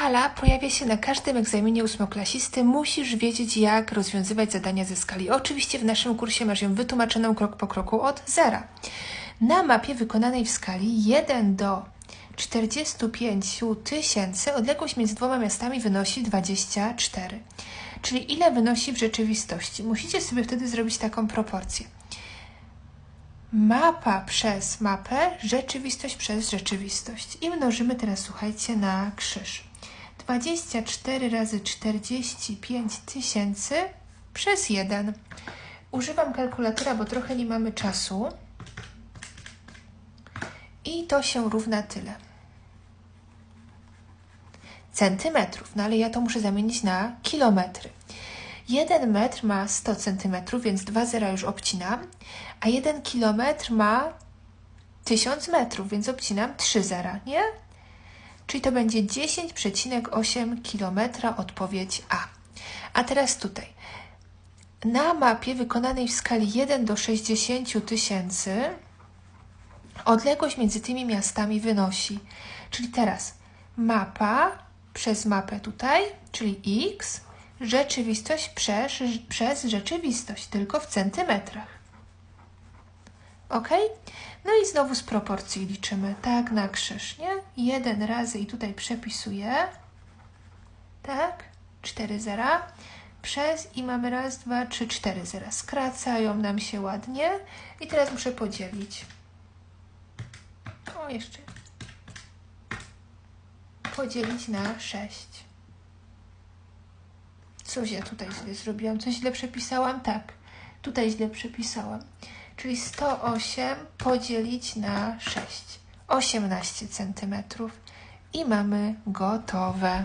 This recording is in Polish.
Skala pojawia się na każdym egzaminie ósmoklasisty. Musisz wiedzieć, jak rozwiązywać zadania ze skali. Oczywiście w naszym kursie masz ją wytłumaczoną krok po kroku od zera. Na mapie wykonanej w skali 1 do 45 tysięcy odległość między dwoma miastami wynosi 24. Czyli ile wynosi w rzeczywistości? Musicie sobie wtedy zrobić taką proporcję. Mapa przez mapę, rzeczywistość przez rzeczywistość. I mnożymy teraz, słuchajcie, na krzyż. 24 razy 45 tysięcy przez 1. Używam kalkulatora, bo trochę nie mamy czasu. I to się równa tyle. Centymetrów, no ale ja to muszę zamienić na kilometry. 1 metr ma 100 centymetrów, więc dwa zera już obcinam, a 1 kilometr ma 1000 metrów, więc obcinam 3 zera, nie? Czyli to będzie 10,8 kilometra odpowiedź A. A teraz tutaj. Na mapie wykonanej w skali 1 do 60 tysięcy odległość między tymi miastami wynosi. Czyli teraz mapa przez mapę tutaj, czyli x, rzeczywistość przez, przez rzeczywistość, tylko w centymetrach. Ok? No i znowu z proporcji liczymy, tak, na krzyż, nie? Jeden razy i tutaj przepisuję, tak, cztery zera, przez i mamy raz, dwa, trzy, cztery zera. Skracają nam się ładnie i teraz muszę podzielić. O, jeszcze. Podzielić na sześć. Coś ja tutaj źle zrobiłam. Coś źle przepisałam? Tak. Tutaj źle przepisałam. Czyli 108 podzielić na 6. 18 cm. I mamy gotowe.